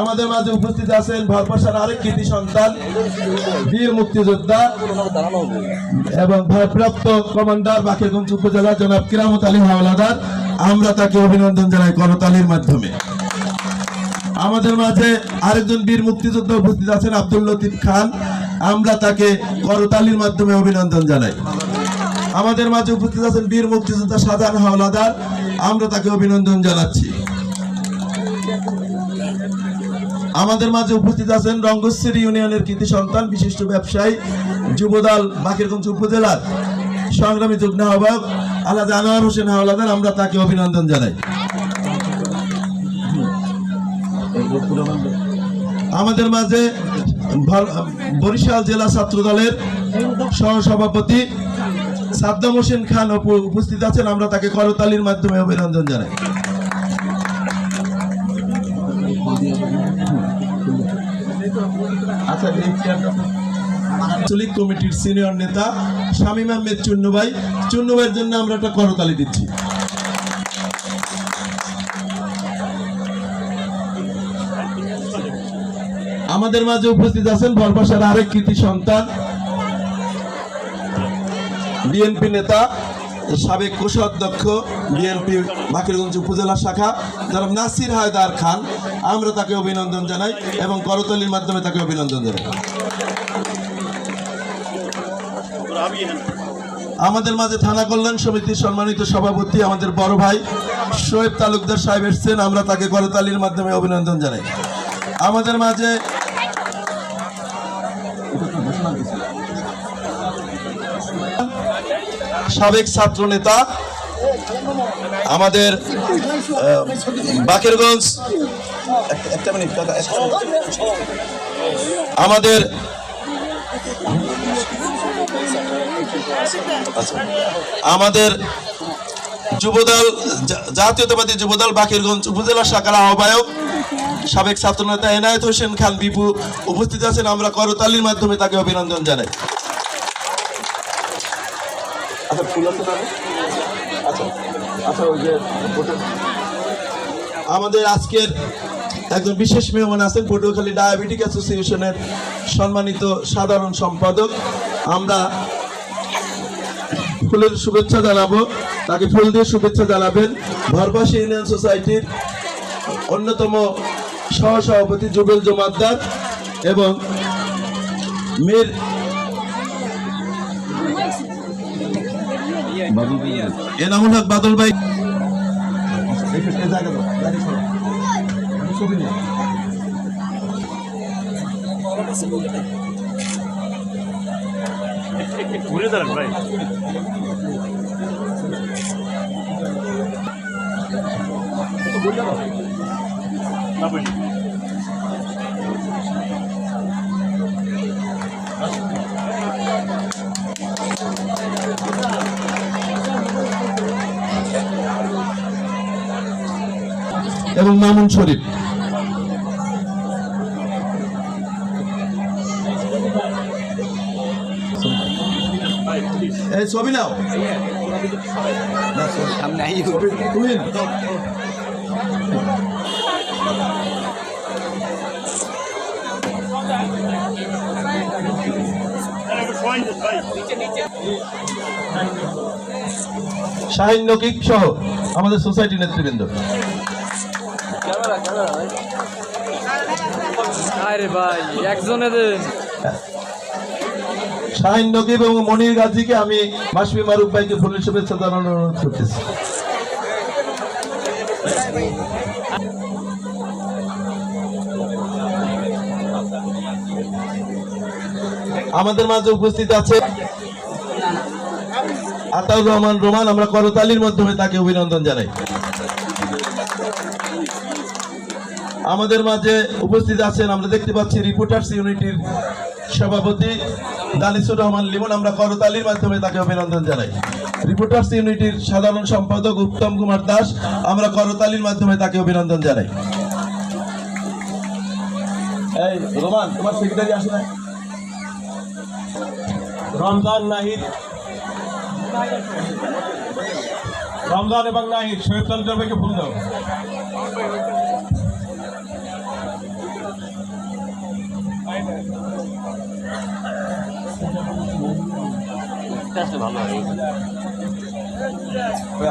আমাদের মাঝে উপস্থিত আছেন ভারপ্রাসার আরেক কৃতি সন্তান, বীর মুক্তিযোদ্ধা এবং ভারপ্রাপ্ত কমান্ডার বাকেরগঞ্জ উপজেলা জনাব কিরামত আলী হাওলাদার। আমরা তাকে অভিনন্দন জানাই করতালির মাধ্যমে। আমাদের মাঝে আরেকজন বীর মুক্তিযোদ্ধা উপস্থিত আছেন আব্দুল লতিফ খান। আমরা তাকে করতালির মাধ্যমে অভিনন্দন জানাই। আমাদের মাঝে উপস্থিত আছেন বীর মুক্তিযোদ্ধা সাজান হাওলাদার। আমরা তাকে অভিনন্দন জানাচ্ছি। আমাদের মাঝে উপস্থিত আছেন রঙ্গশ্রী ইউনিয়নের কৃতি সন্তান, বিশিষ্ট ব্যবসায়ী, যুবদল বাকেরগঞ্জ উপজেলার সংগ্রামী যুগ্ম আহ্বায়ক আলাদা আনোয়ার হোসেন হাওলাদার, আমরা তাকে অভিনন্দন জানাই। আমাদের মাঝে বরিশাল জেলা ছাত্র দলের সহসভাপতি সাদ্দাম হোসেন খান উপ- উপস্থিত আছেন, আমরা তাকে করতালির মাধ্যমে অভিনন্দন জানাই। আচ্ছা এই আঞ্চলিক কমিটির সিনিয়র নেতা শামীম আহমেদ চুন্নু ভাই। জন্য আমরা একটা করতালি দিচ্ছি। আমাদের মাঝে উপস্থিত আছেন বরবাসার আরেক কৃতি সন্তান। বিএনপি নেতা সাবেক কোষাধ্যক্ষ বিএনপি বাকিরগঞ্জ উপজেলা শাখা যারা নাসির হায়দার খান। আমরা তাকে অভিনন্দন জানাই এবং করতালির মাধ্যমে তাকে অভিনন্দন জানাই। আমাদের মাঝে থানা কল্যাণ সমিতির সম্মানিত সভাপতি আমাদের বড় ভাই শোয়েব তালুকদার সাহেব এসছেন। আমরা তাকে করতালির মাধ্যমে অভিনন্দন জানাই। আমাদের মাঝে সাবেক ছাত্র নেতা আমাদের বাকেরগঞ্জ একটা মিনিট। আমাদের আচ্ছা। আমাদের যুবদল জাতীয়তাবাদী যুবদল বাকেরগঞ্জ উপজেলা শাখার আহ্বায়ক, সাবেক ছাত্রনেতা এনায়েত হোসেন খান বিপু উপস্থিত আছেন আমরা করতালির মাধ্যমে তাকে অভিনন্দন জানাই আচ্ছা ফুল আছে তাহলে? আচ্ছা আচ্ছা ওই যে আমাদের আজকের একজন বিশেষ মেহমান আছেন, পটুয়াখালী ডায়াবেটিক অ্যাসোসিয়েশনের সম্মানিত সাধারণ সম্পাদক। আমরা ফুলের শুভেচ্ছা জানাব, তাকে ফুল দিয়ে শুভেচ্ছা জানাবেন। ভরপাশি ইউনিয়ন সোসাইটির অন্যতম সহসভাপতি জুবেল জমাদ্দার এবং মীর এনামুল হক বাদল ভাই। ঘুরে দাঁড়ান ভাই। না এবং মামুন শরীফ। ছবি নাও। শাহিন নকিক সহ আমাদের সোসাইটি নেতৃবৃন্দ। আরে ভাই, একজনে শাহিন নকিব এবং মনির গাজীকে আমি মাসবি মারুফ ভাইকে ফুলের শুভেচ্ছা জানানোর অনুরোধ করতেছি। আমাদের মাঝে উপস্থিত আছে আতাউর রহমান রোমান, আমরা করতালির মাধ্যমে তাকে অভিনন্দন জানাই। আমাদের মাঝে উপস্থিত আছেন, আমরা দেখতে পাচ্ছি রিপোর্টার্স ইউনিটির সভাপতি দানিসুর রহমান লিমন। আমরা করতালির মাধ্যমে তাকে অভিনন্দন জানাই। রিপোর্টার্স ইউনিটির সাধারণ সম্পাদক উত্তম কুমার দাস, আমরা করতালির মাধ্যমে তাকে অভিনন্দন জানাই। তোমার না রমজান নাহিদ। রমজান এবং নাহিদ শহীদ চন্দ্র ভাইকে ফুল দাও।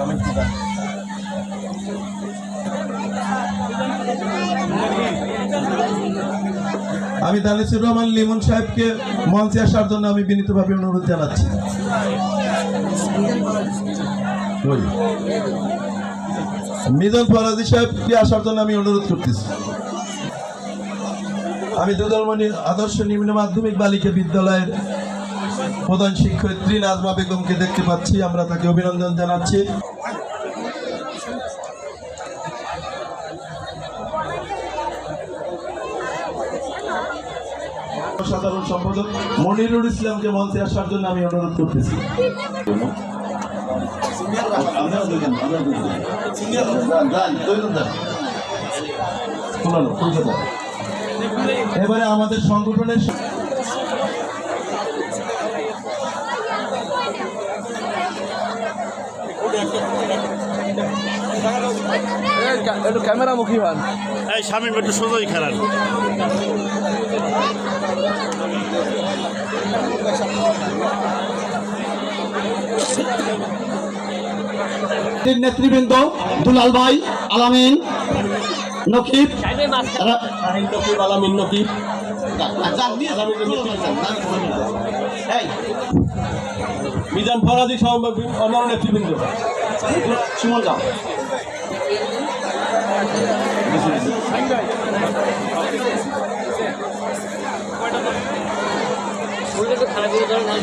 আমি আমি দালিসুর রহমান লিমন সাহেবকে মঞ্চে আসার জন্য আমি বিনীতভাবে অনুরোধ জানাচ্ছি। মিজন ফরাজি সাহেবকে আসার জন্য আমি অনুরোধ করতেছি। আমি দুদলমণি আদর্শ নিম্ন মাধ্যমিক বালিকা বিদ্যালয়ের প্রধান শিক্ষয়িত্রী নাজমা বেগমকে দেখতে পাচ্ছি। আমরা তাকে অভিনন্দন জানাচ্ছি। সাধারণ সম্পাদক মনিরুল ইসলামকে মঞ্চে আসার জন্য আমি অনুরোধ করতেছি। এবারে আমাদের সংগঠনের একটু ক্যামেরা মুখী হন। এই স্বামী একটু সোজাই খেলান নেতৃবৃন্দ দুলাল ভাই আলামিন। নকিব? শাহিন নকিব। আলামিন নকিব মিজান ফরাজি সহ অন্যান্য নেতৃবৃন্দ। সুমন যাও বসে তো বসে হ্যাঁ একটু দাঁড়াই দাঁড়াই